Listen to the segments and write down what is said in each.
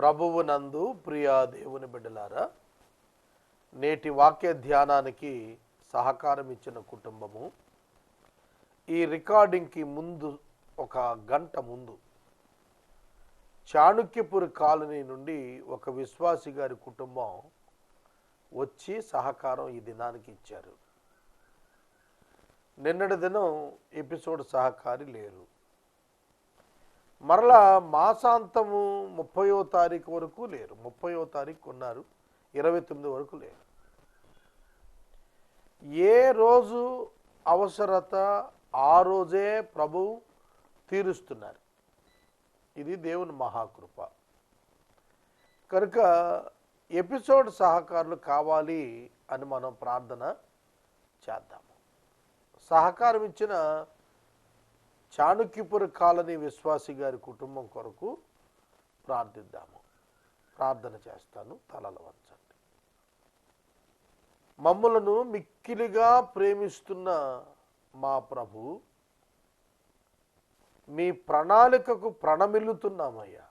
ప్రభువు నందు ప్రియా దేవుని బిడ్డలారా నేటి వాక్య ధ్యానానికి సహకారం ఇచ్చిన కుటుంబము ఈ రికార్డింగ్కి ముందు ఒక గంట ముందు చాణుక్యపురి కాలనీ నుండి ఒక విశ్వాసి గారి కుటుంబం వచ్చి సహకారం ఈ దినానికి ఇచ్చారు. నిన్నటి దినం ఎపిసోడ్ సహకారి లేరు. మరలా మాసాంతము ముప్పయో తారీఖు వరకు లేరు. ముప్పయో తారీఖు ఉన్నారు. ఇరవై తొమ్మిది వరకు లేరు. ఏ రోజు అవసరత ఆ రోజే ప్రభు తీరుస్తున్నారు. ఇది దేవుని మహాకృప. కనుక ఎపిసోడ్ సహకారులు కావాలి అని మనం ప్రార్థన చేద్దాము. సహకారం ఇచ్చిన చాణుక్యపుర కాలనీ విశ్వాసి గారి కుటుంబం కొరకు ప్రార్థిద్దాము. ప్రార్థన చేస్తాను తలలు వంచండి. మమ్మలను మిక్కిలిగా ప్రేమిస్తున్న మా ప్రభు మీ ప్రణాళికకు ప్రణమిల్లుతున్నామయ్యా.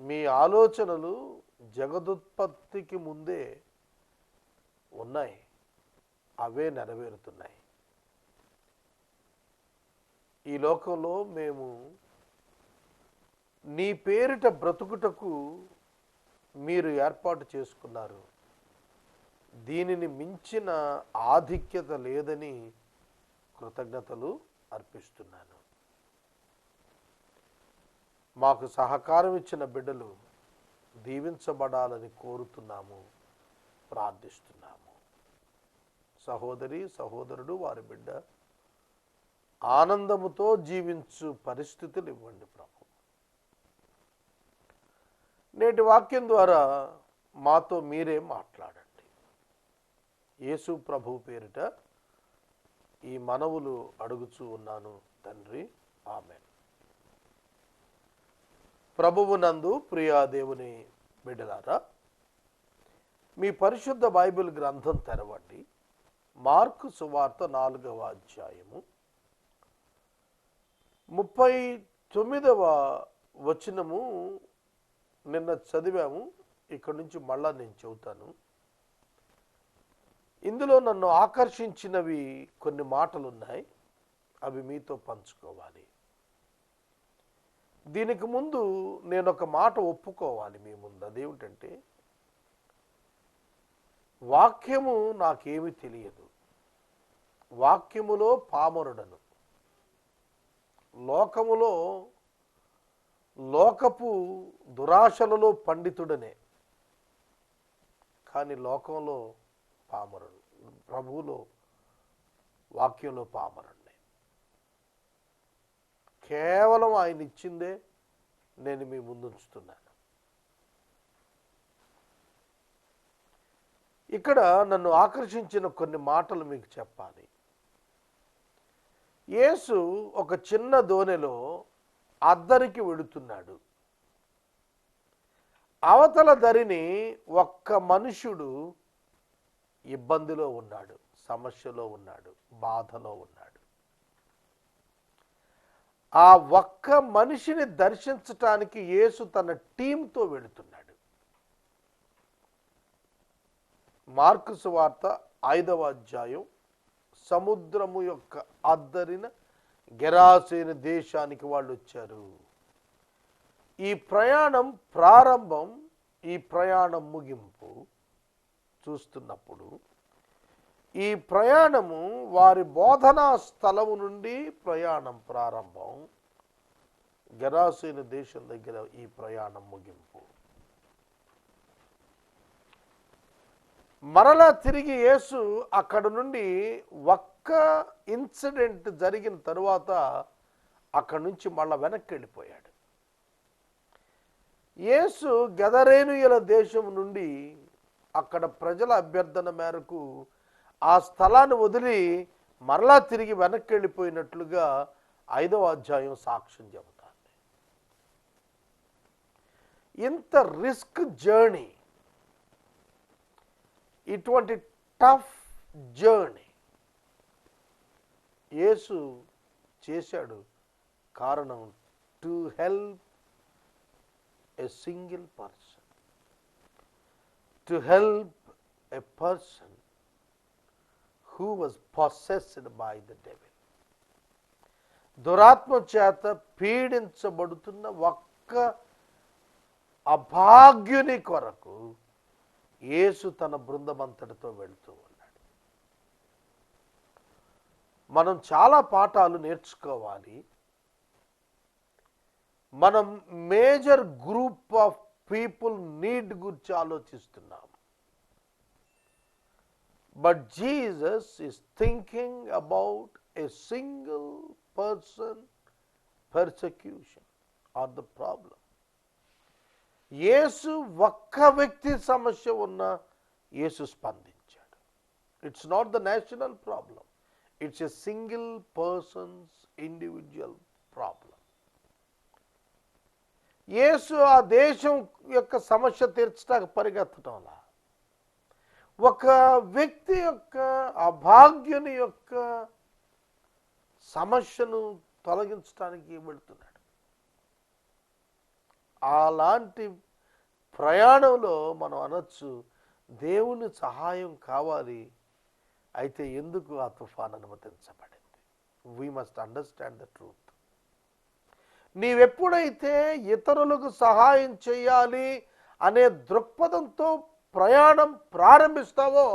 మీ ఆలోచనలు జగదుత్పత్తికి ముందే ఉన్నాయి అవే నెరవేరుతున్నాయి. ఈ లోకంలో మేము నీ పేరిట బ్రతుకుటకు మీరు ఏర్పాటు చేసుకున్నారు. దీనిని మించిన ఆధిక్యత లేదని కృతజ్ఞతలు అర్పిస్తున్నాను. మాకు సహకారం ఇచ్చిన బిడ్డలు దీవించబడాలని కోరుతున్నాము ప్రార్థిస్తున్నాము. సహోదరి సహోదరుడు వారి బిడ్డ ఆనందముతో జీవించు పరిస్థితులు ఇవ్వండి ప్రభు. నేటి వాక్యం ద్వారా మాతో మీరే మాట్లాడండి. యేసు ప్రభు పేరిట ఈ మనవులు అడుగుచూ ఉన్నాను తండ్రి. ఆమె ప్రభువు నందు ప్రియాదేవుని బిడ్డలారా మీ పరిశుద్ధ బైబిల్ గ్రంథం తెరవండి. మార్కు సువార్త నాలుగవ అధ్యాయము. ముప్పై తొమ్మిదవ వచనము నిన్న చదివాము. ఇక్కడ నుంచి మళ్ళా నేను చెబుతాను. ఇందులో నన్ను ఆకర్షించినవి కొన్ని మాటలు ఉన్నాయి అవి మీతో పంచుకోవాలి. దీనికి ముందు నేను ఒక మాట ఒప్పుకోవాలి మీ ముందు. అదేమిటంటే వాక్యము నాకేమి తెలియదు. వాక్యములో పామరుడను. లోకములో లోకపు దురాశలలో పండితుడనే. కానీ లోకంలో పామరుడు ప్రభువులో వాక్యంలో పామరుణ్ణి కేవలం ఆయన ఇచ్చిందే నేను మీ ముందుంచుతున్నాను. ఇక్కడ నన్ను ఆకర్షించిన కొన్ని మాటలు మీకు చెప్పాలి. యేసు ఒక చిన్న దోణిలో అద్దరికి వెడుతున్నాడు అవతల దరిని ఒక్క మనుషుడు ఇబ్బందిలో ఉన్నాడు సమస్యలో ఉన్నాడు బాధలో ఉన్నాడు. ఆ ఒక్క మనిషిని దర్శించటానికి యేసు తన టీంతో వెళుతున్నాడు. మార్కు సువార్త ఐదవ అధ్యాయం సముద్రము యొక్క అద్దరిన గెరాసేను దేశానికి వాళ్ళు వచ్చారు. ఈ ప్రయాణం ప్రారంభం ఈ ప్రయాణం ముగింపు చూస్తున్నప్పుడు ఈ ప్రయాణము వారి బోధనా స్థలము నుండి ప్రయాణం ప్రారంభం గెరాసేన దేశం దగ్గర ఈ ప్రయాణం ముగింపు. మరలా తిరిగి యేసు అక్కడ నుండి ఒక్క ఇన్సిడెంట్ జరిగిన తరువాత అక్కడి నుంచి మళ్ళా వెనక్కి వెళ్ళిపోయాడు యేసు గదరేనుయల దేశం నుండి అక్కడ ప్రజల అభ్యర్థన మేరకు ఆ స్థలాన్ని వదిలి మరలా తిరిగి వెనక్కి వెళ్ళిపోయినట్లుగా ఐదవ అధ్యాయం సాక్ష్యం చెబుతాను ఇంత రిస్క్ జర్నీ ఇటువంటి టఫ్ జర్నీ యేసు చేశాడు కారణం to help a single person to help a person who was possessed by the devil దురాత్మ చేత పీడించబడుతున్న ఒక్క అభాగ్యుని కొరకు యేసు తన బృందమంతటితో వెళుతూ ఉన్నాడు. మనం చాలా పాఠాలు నేర్చుకోవాలి. మనం major group of people need గురించి ఆలోచిస్తున్నాం. But Jesus is thinking about a single person persecution or the problem. Yesu ఒక్క వ్యక్తి సమస్య ఉన్న యేసు స్పందించాడు. It's not the national problem it's a single person's individual problem Yesu ఆ దేశం యొక్క సమస్య తీర్చడానికి పరిగెత్తడంలా ఒక వ్యక్తి యొక్క అభాగ్యుని యొక్క సమస్యను తొలగించడానికి వెళుతున్నాడు. అలాంటి ప్రయాణంలో మనం అనొచ్చు దేవుని సహాయం కావాలి. అయితే ఎందుకు ఆ తుఫాన్ అనుమతించబడింది? We must understand the truth నీవెప్పుడైతే ఇతరులకు సహాయం చేయాలి అనే దృక్పథంతో ప్రయాణం ప్రారంభిస్తావో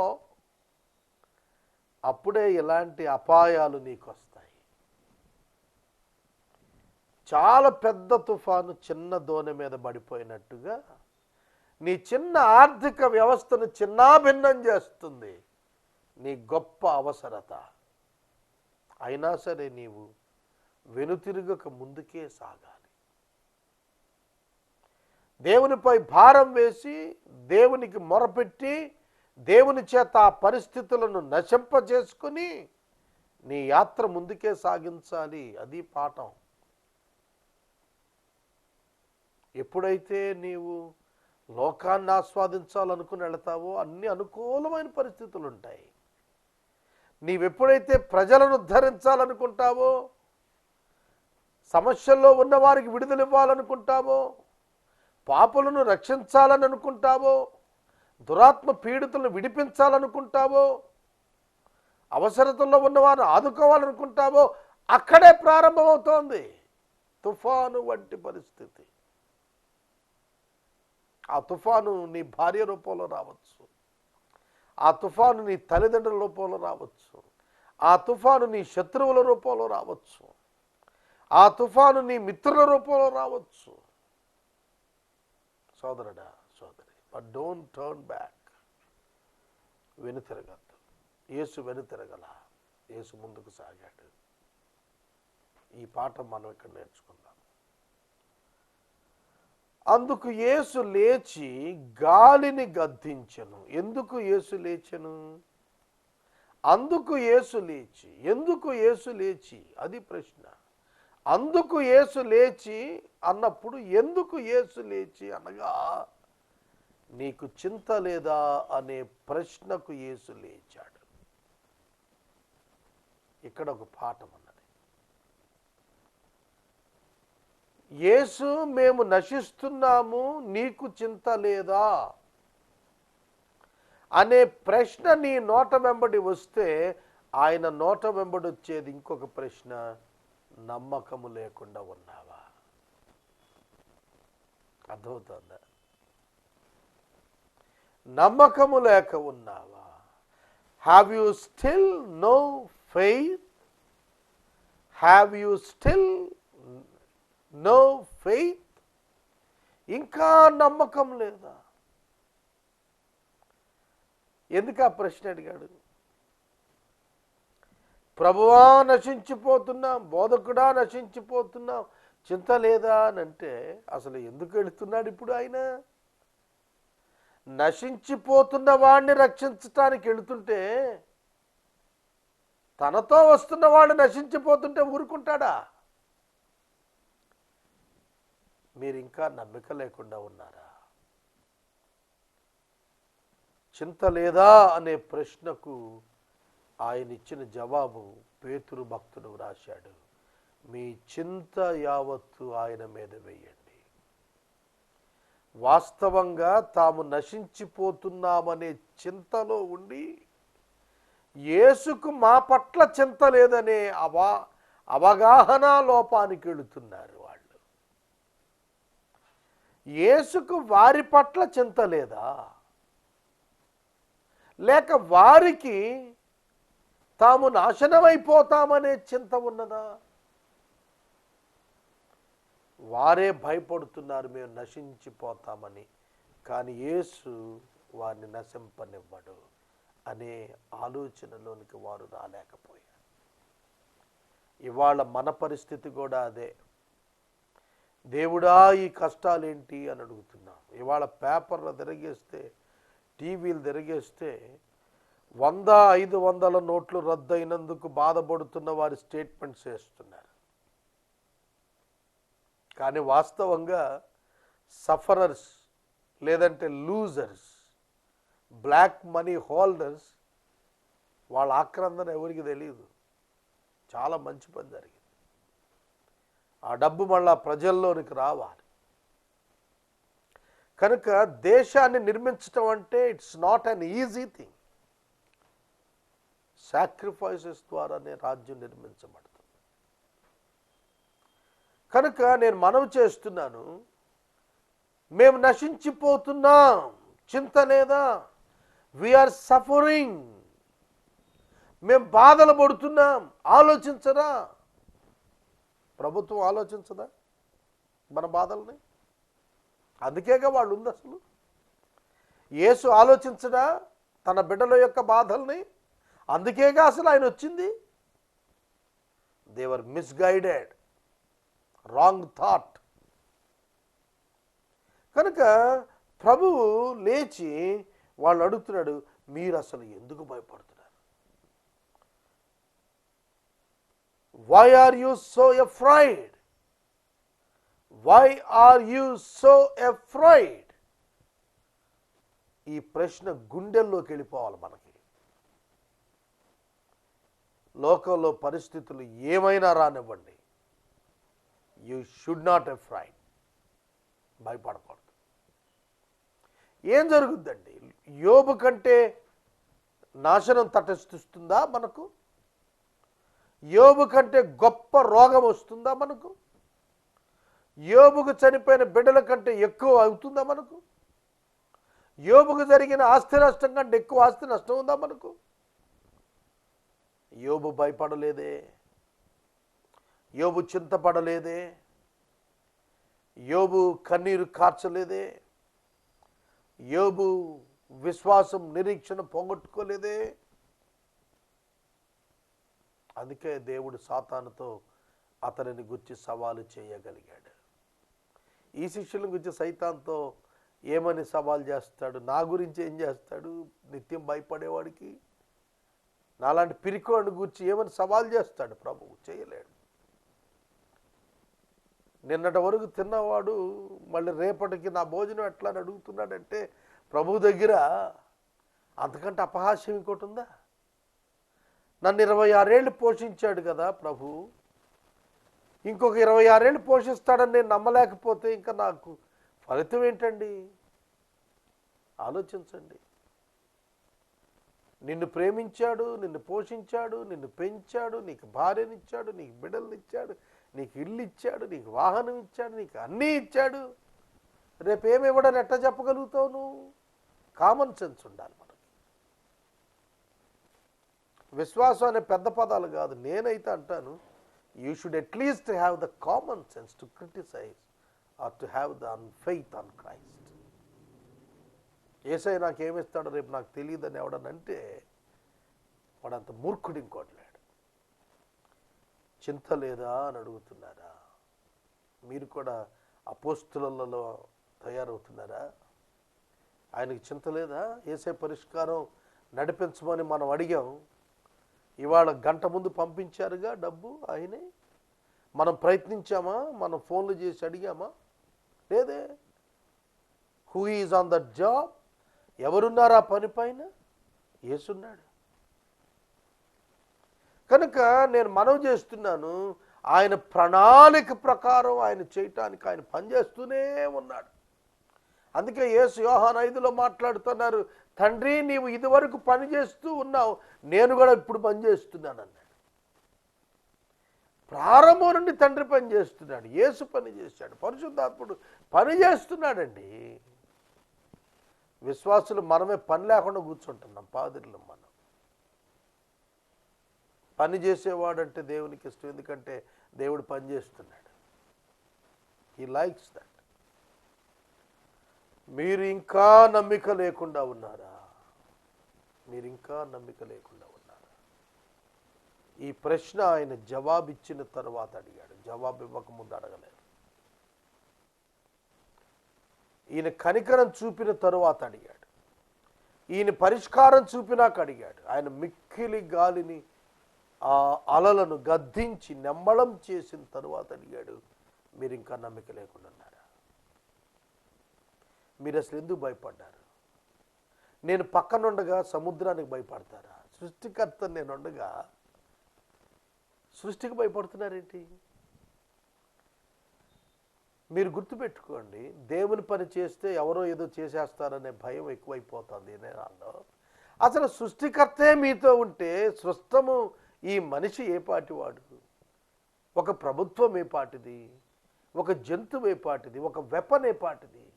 అప్పుడే ఇలాంటి అపాయాలు నీకు చాలా పెద్ద తుఫాను చిన్న దోణి మీద పడిపోయినట్టుగా నీ చిన్న ఆర్థిక వ్యవస్థను చిన్నాభిన్నం చేస్తుంది. నీ గొప్ప అవసరత. అయినా సరే నీవు వెనుతిరుగక ముందుకే సాగాలి. దేవునిపై భారం వేసి దేవునికి మొరపెట్టి దేవుని చేత ఆ పరిస్థితులను నశింపజేసుకుని నీ యాత్ర ముందుకే సాగించాలి. అది పాఠం. ఎప్పుడైతే నీవు లోకాన్ని ఆస్వాదించాలనుకుని వెళతావో అన్ని అనుకూలమైన పరిస్థితులు ఉంటాయి నీవెప్పుడైతే ప్రజలను ఉద్ధరించాలనుకుంటావో సమస్యల్లో ఉన్నవారికి విడుదలివ్వాలనుకుంటావో విడుదల ఇవ్వాలనుకుంటావో పాపులను రక్షించాలని అనుకుంటావో దురాత్మ పీడితులను విడిపించాలనుకుంటావో అవసరతల్లో ఉన్నవారిని ఆదుకోవాలనుకుంటావో అక్కడే ప్రారంభమవుతోంది. తుఫాను వంటి పరిస్థితి. ఆ తుఫాను నీ భార్య రూపంలో రావచ్చు. ఆ తుఫాను నీ తల్లిదండ్రుల రూపంలో రావచ్చు. ఆ తుఫాను నీ శత్రువుల రూపంలో రావచ్చు. ఆ తుఫాను నీ మిత్రుల రూపంలో రావచ్చు. సోదరుడా సోదరి బట్ డోంట్ టర్న్ బ్యాక్. వెనుతిరగద్దు యేసు వెనుతిరగల యేసు ముందుకు సాగాడు. ఈ పాఠం మనం ఇక్కడ నేర్చుకుందాం. అందుకు యేసు లేచి గాలిని గద్దించెను. ఎందుకు యేసు లేచెను? అందుకు యేసు లేచి ఎందుకు యేసు లేచి? అది ప్రశ్న. అందుకు యేసు లేచి అన్నప్పుడు ఎందుకు యేసు లేచి అనగా నీకు చింత లేదా అనే ప్రశ్నకు యేసు లేచాడు. ఇక్కడ ఒక పాఠం ఉన్నది యేసు మేము నశిస్తున్నాము నీకు చింత లేదా? అనే ప్రశ్న నీ నోట వెంబడి వస్తే ఆయన నోట వెంబడి వచ్చేది ఇంకొక ప్రశ్న నమ్మకము లేకుండా ఉన్నావా? అర్థమవుతుందా? నమ్మకము లేక ఉన్నావా? Have you still no faith have you still no faith ఇంకా నమ్మకం లేదా? ఎందుకు ఆ ప్రశ్న అడిగాడు? ప్రభువా నశించిపోతున్నాం బోధకుడా నశించిపోతున్నాం చింత లేదా అని అంటే అసలు ఎందుకు వెళుతున్నాడు ఇప్పుడు ఆయన? నశించిపోతున్న వాడిని రక్షించటానికి వెళుతుంటే తనతో వస్తున్న వాడు నశించిపోతుంటే ఊరుకుంటాడా? మీరు ఇంకా నమ్మిక లేకుండా ఉన్నారా? చింత లేదా అనే ప్రశ్నకు ఆయన ఇచ్చిన జవాబు పేతురు భక్తుడు వ్రాశాడు. మీ చింత యావత్తు ఆయన మీద వేయండి. వాస్తవంగా తాము నశించిపోతున్నామనే చింతలో ఉండి యేసుకు మా పట్ల చింత లేదనే అవా అవగాహన లోపానికి వెళుతున్నారు. యేసుకు వారి పట్ల చింత లేదా? లేక వారికి తాము నాశనమైపోతామనే చింత ఉన్నదా? వారే భయపడుతున్నారు మేము నశించిపోతామని. కానీ యేసు వారిని నశింపనివ్వడు అనే ఆలోచనలోనికి వారు రాలేకపోయారు. ఇవాళ మన పరిస్థితి కూడా అదే. దేవుడా ఈ కష్టాలేంటి అని అడుగుతున్నాం. ఇవాళ పేపర్లు తిరిగేస్తే టీవీలు తిరిగేస్తే వంద ఐదు వందల నోట్లు రద్దయినందుకు బాధపడుతున్న వారి స్టేట్మెంట్స్ వేస్తున్నారు. కానీ వాస్తవంగా సఫరర్స్ లేదంటే లూజర్స్ బ్లాక్ మనీ హోల్డర్స్ వాళ్ళ ఆక్రందన ఎవరికి తెలియదు చాలా మంచి పని జరిగింది. ఆ డబ్బు మళ్ళా ప్రజల్లోనికి రావాలి. కనుక దేశాన్ని నిర్మించటం అంటే it's not an easy thing sacrifices ద్వారానే రాజ్యం నిర్మించబడుతుంది. కనుక నేను మనవి చేస్తున్నాను మేము నశించిపోతున్నాం చింత లేదా? వీఆర్ సఫరింగ్ మేము బాధలు పడుతున్నాం ఆలోచించరా? ప్రభుత్వం ఆలోచించదా మన బాధల్ని? అందుకేగా వాళ్ళు ఉంది అసలు? యేసు ఆలోచించడా తన బిడ్డల యొక్క బాధల్ని? అందుకేగా అసలు ఆయన వచ్చింది? దేవర్ మిస్గైడెడ్ రాంగ్ థాట్ కనుక ప్రభువు లేచి వాళ్ళు అడుగుతున్నాడు మీరు అసలు ఎందుకు భయపడుతున్నారు? Why are you so afraid why are you so afraid ఈ ప్రశ్న గుండెల్లోకి వెళ్ళిపోవాలి మనకి. లోకంలో పరిస్థితులు ఏమైనా రానివ్వండి. యూ షుడ్ నాట్ ఎఫ్రైడ్ భయపడకూడదు. ఏం జరుగుద్దండి? యోబు కంటే నాశనం తటస్థిస్తుందా మనకు? యోబు కంటే గొప్ప రోగం వస్తుందా మనకు? యోబుకు చనిపోయిన బిడ్డల కంటే ఎక్కువ అవుతుందా మనకు? యోబుకు జరిగిన ఆస్తి నష్టం కంటే ఎక్కువ ఆస్తి నష్టం ఉందా మనకు? యోబు భయపడలేదే. యోబు చింతపడలేదే. యోబు కన్నీరు కార్చలేదే. యోబు విశ్వాసం నిరీక్షణ పోగొట్టుకోలేదే. అందుకే దేవుడు సాతానుతో అతనిని గుర్చి సవాలు చేయగలిగాడు. ఈ శిష్యులను గురించి సైతాన్తో ఏమని సవాల్ చేస్తాడు? నా గురించి ఏం చేస్తాడు? నిత్యం భయపడేవాడికి? నాలాంటి పిరికోడిని గురించి ఏమని సవాల్ చేస్తాడు? ప్రభువు చేయలేడు. నిన్నటి వరకు తిన్నవాడు మళ్ళీ రేపటికి నా భోజనం ఎట్లా అని అడుగుతున్నాడంటే ప్రభు దగ్గర అంతకంటే అపహాస్యం ఇంకోటి ఉందా? నన్ను ఇరవై ఆరేళ్ళు పోషించాడు కదా ప్రభు. ఇంకొక ఇరవై ఆరేళ్ళు పోషిస్తాడని నేను నమ్మలేకపోతే ఇంకా నాకు ఫలితం ఏంటండి? ఆలోచించండి. నిన్ను ప్రేమించాడు నిన్ను పోషించాడు నిన్ను పెంచాడు నీకు భార్యనిచ్చాడు నీకు బిడ్డలనిచ్చాడు నీకు ఇల్లు ఇచ్చాడు నీకు వాహనం ఇచ్చాడు నీకు అన్నీ ఇచ్చాడు. రేపేమి ఇవ్వడని ఎట్ట చెప్పగలుగుతావు నువ్వు? కామన్ సెన్స్ ఉండాలి విశ్వాసం అనే పెద్ద పదాలు కాదు. నేనైతే అంటాను you should at least have the common sense to criticise or to have the an faith on Christ ఏసై నాకేమిస్తాడో రేపు నాకు తెలియదని ఎవడనంటే వాడంత మూర్ఖుడు ఇంకోట్లేడు. చింత లేదా అని అడుగుతున్నారా? మీరు కూడా అపోస్తులలో తయారవుతున్నారా? ఆయనకి చింత లేదా? ఏసే పరిష్కారం నడిపించమని మనం అడిగాం. ఇవాళ గంట ముందు పంపించారుగా డబ్బు ఆయనే? మనం ప్రయత్నించామా? మనం ఫోన్లు చేసి అడిగామా? లేదే. Who is on that job ఎవరున్నారు ఆ పని పైన? ఏసున్నాడు కనుక నేను మనవి చేస్తున్నాను ఆయన ప్రణాళిక ప్రకారం ఆయన చేయటానికి ఆయన పనిచేస్తూనే ఉన్నాడు. అందుకే యేసు యోహాన్ ఐదులో మాట్లాడుతున్నారు తండ్రి నీవు ఇదివరకు పని చేస్తూ ఉన్నావు. నేను కూడా ఇప్పుడు పని చేస్తున్నాను అన్నాడు. ప్రారంభం నుండి తండ్రి పని చేస్తున్నాడు. యేసు పని చేశాడు. పరిశుద్ధాత్ముడు పని చేస్తున్నాడండి. విశ్వాసులు మనమే పని లేకుండా కూర్చుంటున్నాం పాదిరిలో మనం. పని చేసేవాడంటే దేవునికి ఇష్టం. ఎందుకంటే దేవుడు పని చేస్తున్నాడు. ఈ లైక్స్ దట్ మీరు ఇంకా నమ్మిక లేకుండా ఉన్నారా? మీరు ఇంకా నమ్మిక లేకుండా ఉన్నారా? ఈ ప్రశ్న ఆయన జవాబిచ్చిన తర్వాత అడిగాడు. జవాబు ఇవ్వకముందు అడగలేదు. ఈయన కనికరం చూపిన తరువాత అడిగాడు. ఈయన పరిష్కారం చూపినాక అడిగాడు. ఆయన మిక్కిలి గాలిని ఆ అలలను గద్దించి నెమ్మళం చేసిన తరువాత అడిగాడు మీరు ఇంకా నమ్మిక లేకుండా ఉన్నారు? మీరు అసలు ఎందుకు భయపడ్డారు? నేను పక్కనుండగా సముద్రానికి భయపడతారా? సృష్టికర్త నేనుండగా సృష్టికి భయపడుతున్నారేంటి? మీరు గుర్తుపెట్టుకోండి దేవుని పని చేస్తే ఎవరో ఏదో చేసేస్తారనే భయం ఎక్కువైపోతుంది ఈ నేరాల్లో. అసలు సృష్టికర్తే మీతో ఉంటే సృష్టము ఈ మనిషి ఏ పాటివాడు? ఒక ప్రభుత్వం ఏ పాటిది? ఒక జంతువు ఏ పాటిది? ఒక వెపన్ ఏ పాటిది?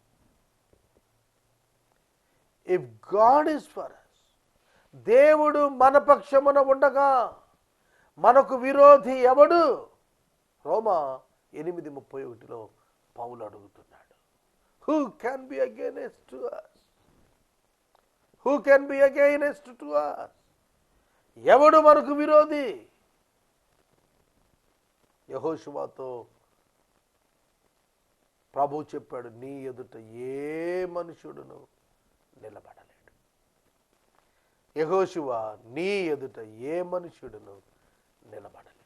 If God is for us దేవుడు మన పక్షమున ఉండగా మనకు విరోధి ఎవడు? రోమా ఎనిమిది ముప్పై ఒకటిలో పౌలు అడుగుతున్నాడు. Who can be against to us who can be against to us ఎవడు మనకు విరోధి? యహోశువాతో ప్రభు చెప్పాడు నీ ఎదుట ఏ మనుషుడును నిలబడలేడు. యహోశివ నీ ఎదుట ఏ మనుషుడును నిలబడలేడు.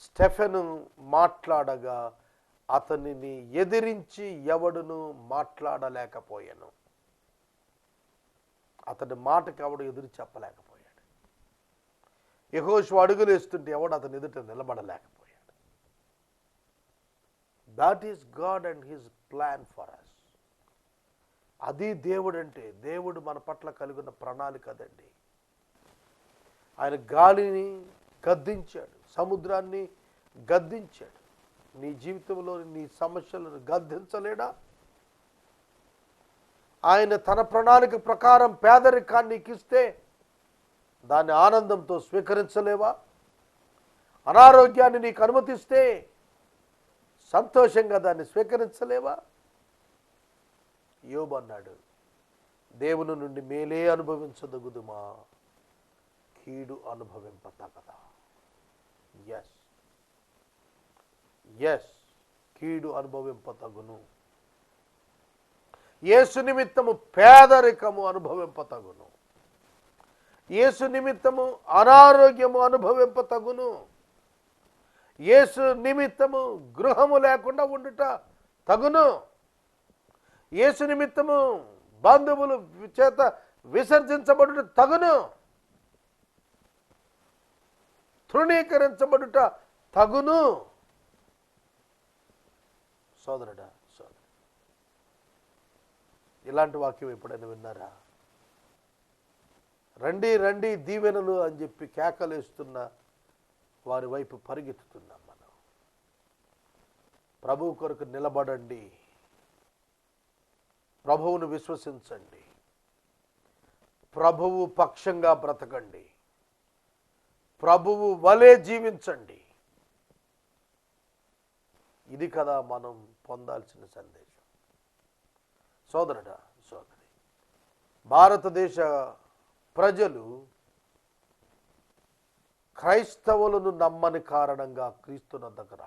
స్టెఫెను మాట్లాడగా అతనిని ఎదిరించి ఎవడును మాట్లాడలేకపోయాను. అతని మాటకి ఎవడు ఎదురు చెప్పలేకపోయాడు. యహోషు అడుగులు వేస్తుంటే ఎవడు అతని ఎదుట నిలబడలేకపోయాడు. That is God and his plan for us అది దేవుడు అంటే దేవుడు మన పట్ల కలిగిన ప్రణాళిక అదండి. ఆయన గాలిని గద్దించాడు సముద్రాన్ని గద్దించాడు. నీ జీవితంలో నీ సమస్యలను గద్దించలేడా? ఆయన తన ప్రణాళిక ప్రకారం పేదరికాన్ని ఇస్తే దాన్ని ఆనందంతో స్వీకరించలేవా? అనారోగ్యాన్ని నీకు అనుమతిస్తే సంతోషంగా దాన్ని స్వీకరించలేవా? యోబు అన్నాడు దేవుని నుండి మేలే అనుభవించదగుదుమా? కీడు అనుభవింపతగదా? ఎస్ ఎస్ కీడు అనుభవింపతగును. యేసు నిమిత్తము పేదరికము అనుభవింపతగును. యేసు నిమిత్తము అనారోగ్యము అనుభవింపతగును. యేసు నిమిత్తము గృహము లేకుండా ఉండుట తగును. యేసు నిమిత్తము బంధువులు చేత విసర్జించబడుట తగును. తృణీకరించబడుట తగును. సోదరుడా సోదరు ఇలాంటి వాక్యం ఎప్పుడైనా విన్నారా? రండి రండి దీవెనలు అని చెప్పి కేకలేస్తున్న వారి వైపు పరిగెత్తుతున్నాం మనం. ప్రభు కొరకు నిలబడండి. ప్రభువును విశ్వసించండి. ప్రభువు పక్షంగా బ్రతకండి. ప్రభువు వలే జీవించండి. ఇది కదా మనం పొందాల్సిన సందేశం. సోదరుడా సోదరి భారతదేశ ప్రజలు క్రైస్తవులను నమ్మని కారణంగా క్రీస్తున దగ్గర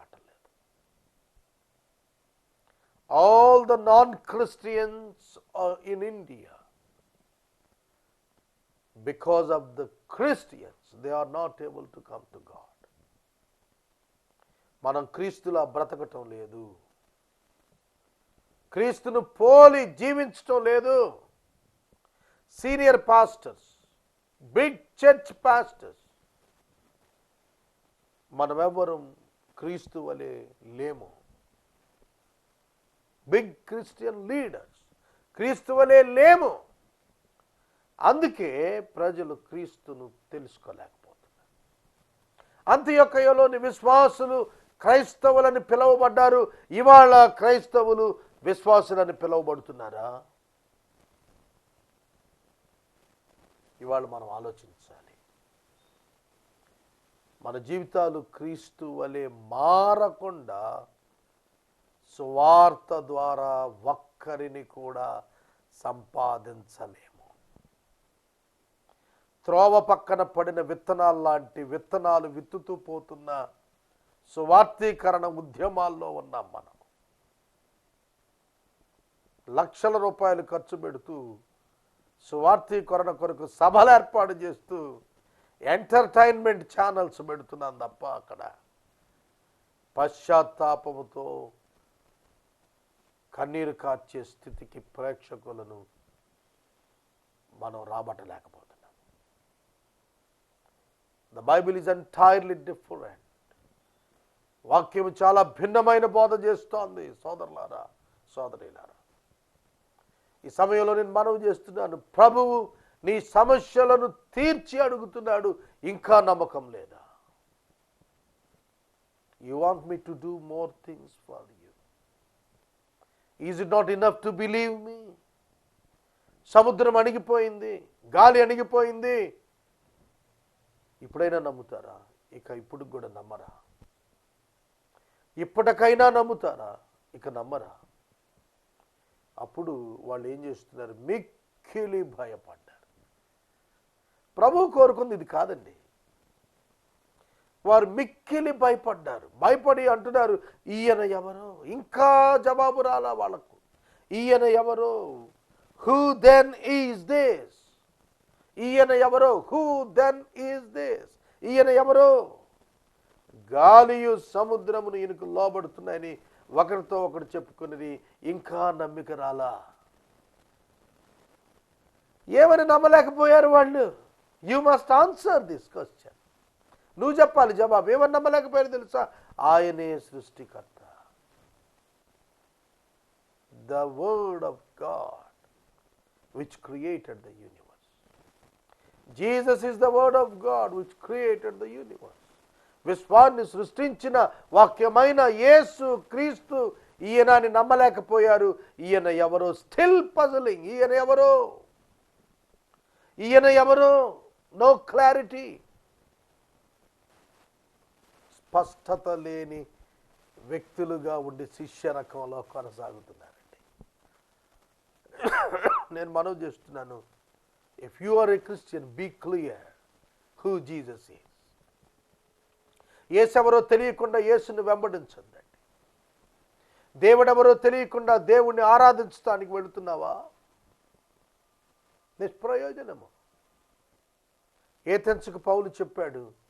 రావట్లేదు all the non Christians in India because of the Christians they are not able to come to God మనం క్రీస్తులా బ్రతకటం లేదు క్రీస్తును పోలి జీవించటం లేదు senior pastors big church pastors మనమెవ్వరం క్రీస్తు వలె లేము బిగ్ క్రిస్టియన్ లీడర్స్. క్రీస్తువలే లేము. అందుకే ప్రజలు క్రీస్తును తెలుసుకోలేకపోతున్నారు. అంత్యొక్కయలోని విశ్వాసులు క్రైస్తవులని పిలువబడ్డారు. ఇవాళ క్రైస్తవులు విశ్వాసులని పిలువబడుతున్నారా? ఇవాళ మనం ఆలోచించాలి. మన జీవితాలు క్రీస్తు వలె మారకుండా సువార్త ద్వారా ఒక్కరిని కూడా సంపాదించలేము. త్రోవ పక్కన పడిన విత్తనాలు లాంటి విత్తనాలు విత్తుతూ పోతున్న సువార్తీకరణ ఉద్యమాల్లో ఉన్నాం మనం. లక్షల రూపాయలు ఖర్చు పెడుతూ సువార్తీకరణ కొరకు సభలు ఏర్పాటు చేస్తూ ఎంటర్టైన్మెంట్ ఛానల్స్ పెడుతున్నాం తప్ప అక్కడ. పశ్చాత్తాపముతో కన్నీరు కార్చే స్థితికి ప్రేక్షకులను మనం రాబట్టలేకపోతున్నాం. The Bible is entirely different వాక్యం చాలా భిన్నమైన బోధ చేస్తోంది సోదరులారా సోదరులారా. ఈ సమయంలో నేను మనవి చేస్తున్నాను ప్రభువు నీ సమస్యలను తీర్చి అడుగుతున్నాడు ఇంకా నమ్మకం లేదా? You want me to do more things for you is it not enough to believe me సముద్రం అణిగిపోయింది గాలి అణిగిపోయింది. ఇప్పుడైనా నమ్ముతారా? ఇక ఇప్పుడు కూడా నమ్మరా? ఇప్పటికైనా నమ్ముతారా? ఇక నమ్మరా? అప్పుడు వాళ్ళు ఏం చేస్తున్నారు? మిక్కిలి భయపడ్డారు. ప్రభు కోరుకుంది ఇది కాదండి. వారు మిక్కిలి భయపడ్డారు. భయపడి అంటున్నారు ఈయన ఎవరో? ఇంకా జవాబు రాలా వాళ్ళకు. ఈయన ఎవరో? హూ దెన్ ఈజ్ దిస్ ఈయన ఎవరో? హూ దెన్ ఈజ్ దిస్ ఈయన ఎవరో? గాలియు సముద్రమును ఈయనకు లోబడుతున్నాయని ఒకరితో ఒకరు చెప్పుకున్నది ఇంకా నమ్మిక రాలా. ఏమని నమ్మలేకపోయారు వాళ్ళు? You must answer this question నువ్వు చెప్పాలి జవాబు. ఏమని నమ్మలేకపోయారు తెలుసా? ఆయనే సృష్టికర్త. The word of God which created the universe Jesus is the word of God which created the universe విశ్వాన్ని సృష్టించిన వాక్యమైన యేసు క్రీస్తు ఈయనని నమ్మలేకపోయారు. ఈయన ఎవరో స్టిల్ పజలింగ్ ఈయన ఎవరో? ఈయన ఎవరో? నో క్లారిటీ స్పష్టత లేని వ్యక్తులుగా ఉండి శిష్య రకంలో కొనసాగుతున్నారండి. నేను మనవి చేస్తున్నాను if you are a Christian be clear who Jesus is ఏసెవరో తెలియకుండా యేసుని వెంబడించండి దేవుడెవరో తెలియకుండా దేవుణ్ణి ఆరాధించడానికి వెళుతున్నావా? నిష్ప్రయోజనము. ఏథెన్స్కు పౌలు చెప్పాడు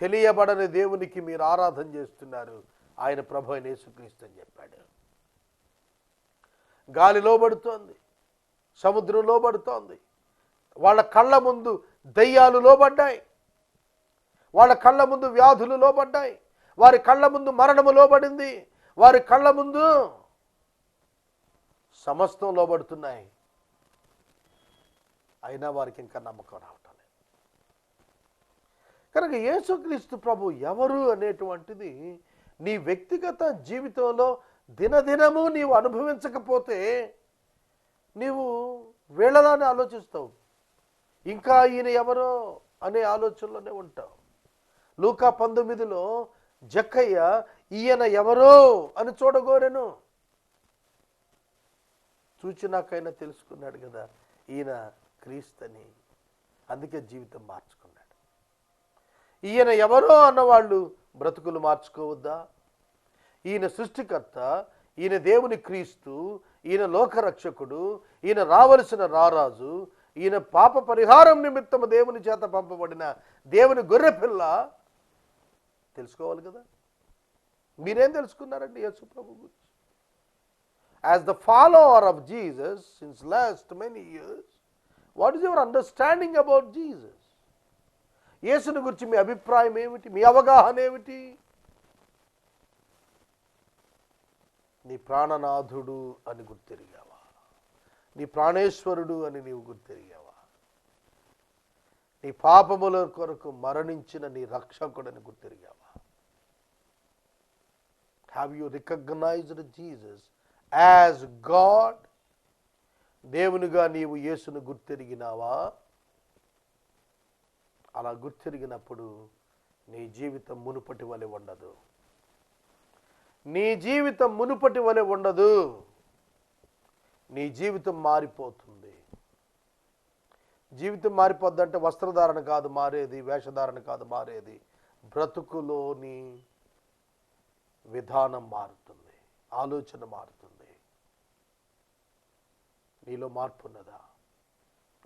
తెలియబడని దేవునికి మీరు ఆరాధన చేస్తున్నారు. ఆయన ప్రభు అయిన యేసుక్రీస్తు అని చెప్పాడు. గాలి లోబడుతోంది. సముద్రం లోబడుతోంది. వాళ్ళ కళ్ళ ముందు దయ్యాలు లోబడ్డాయి. వాళ్ళ కళ్ళ ముందు వ్యాధులు లోబడ్డాయి. వారి కళ్ళ ముందు మరణము లోబడింది. వారి కళ్ళ ముందు సమస్తం లోబడుతున్నాయి. అయినా వారికి ఇంకా నమ్మకం రావటం కనుక యేసుక్రీస్తు ప్రభు ఎవరు అనేటువంటిది నీ వ్యక్తిగత జీవితంలో దినదినము నీవు అనుభవించకపోతే నీవు వీళ్ళలానే ఆలోచిస్తావు. ఇంకా ఈయన ఎవరో అనే ఆలోచనలోనే ఉంటావు. లూకా పంతొమ్మిదిలో జక్కయ్య ఈయన ఎవరో అని చూడగోరెను. చూచినాకైనా తెలుసుకున్నాడు కదా ఈయన క్రీస్తని. అందుకే జీవితం మార్చుకున్నాడు. ఈయన ఎవరో అన్నవాళ్ళు బ్రతుకులు మార్చుకోవద్దా? ఈయన సృష్టికర్త ఈయన దేవుని క్రీస్తు ఈయన లోకరక్షకుడు ఈయన రావలసిన రారాజు ఈయన పాప పరిహారం నిమిత్తము దేవుని చేత పంపబడిన దేవుని గొర్రె పిల్ల. తెలుసుకోవాలి కదా? మీరేం తెలుసుకున్నారండి యేసు ప్రభు గురించి? As the follower of Jesus since last many years what is your understanding about Jesus యేసుని గురించి మీ అభిప్రాయం ఏమిటి? మీ అవగాహన ఏమిటి? నీ ప్రాణనాథుడు అని గుర్తెరిగావా? నీ ప్రాణేశ్వరుడు అని నీవు గుర్తెరిగావా? నీ పాపముల కొరకు మరణించిన నీ రక్షకుడని గుర్తెరిగావా? Have you recognised Jesus as God దేవునిగా నీవు యేసును గుర్తెరిగినావా? అలా గుర్తిరిగినప్పుడు నీ జీవితం మునుపటి వలె ఉండదు. నీ జీవితం మునుపటి వలె ఉండదు. నీ జీవితం మారిపోతుంది. జీవితం మారిపోద్దంటే వస్త్రధారణ కాదు మారేది వేషధారణ కాదు మారేది. బ్రతుకులోని విధానం మారుతుంది. ఆలోచన మారుతుంది. నీలో మార్పు ఉన్నదా?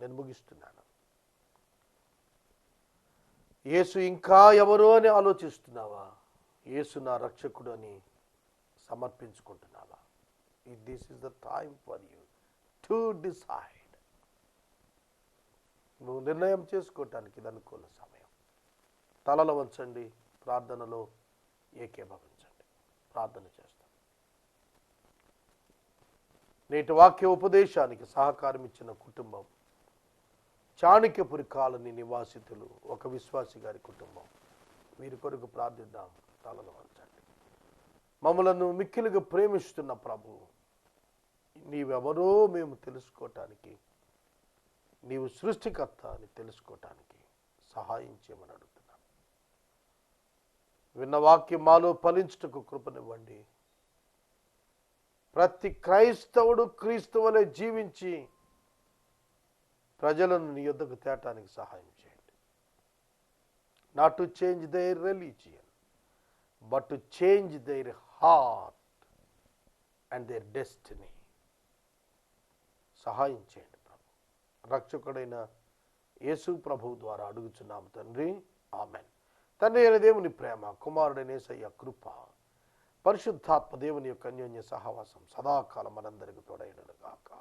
నేను ముగిస్తున్నాను. యేసు ఇంకా ఎవరో అని ఆలోచిస్తున్నావా? యేసు నా రక్షకుడు అని సమర్పించుకుంటున్నావా this is the time for you to decide నువ్వు నిర్ణయం చేసుకోవటానికి ఇది అనుకూల సమయం. తలలో వంచండి ప్రార్థనలో ఏకీభవించండి. ప్రార్థన చేస్తాం. నేటి వాక్య ఉపదేశానికి సహకారం ఇచ్చిన కుటుంబం చాణక్యపురి కాలనీ నివాసితులు ఒక విశ్వాసి గారి కుటుంబం. వీరి కొరకు ప్రార్థిద్దాం తలలు వంచండి. మమ్మలను మిక్కిలుగా ప్రేమిస్తున్న ప్రభు నీవెవరో మేము తెలుసుకోవటానికి నీవు సృష్టికర్త అని తెలుసుకోవటానికి సహాయం చేయమని అడుగుతున్నాం. విన్న వాక్యం మాలో ఫలించుటకు కృపనివ్వండి. ప్రతి క్రైస్తవుడు క్రీస్తువులే జీవించి ప్రజలను నీ యొద్దకు తేటానికి సహాయం చేయండి. Not to change their religion but to change their heart and their destiny సహాయం చేయండి ప్రభు. రక్షకుడైన యేసు ప్రభు ద్వారా అడుగుచున్నాము తండ్రి. ఆమెన్. తండ్రి అయిన దేవుని ప్రేమ కుమారుడైన సయ్య కృప పరిశుద్ధాత్మ దేవుని యొక్క అన్యోన్య సహవాసం సదాకాలం మనందరికీ తోడైనను గాక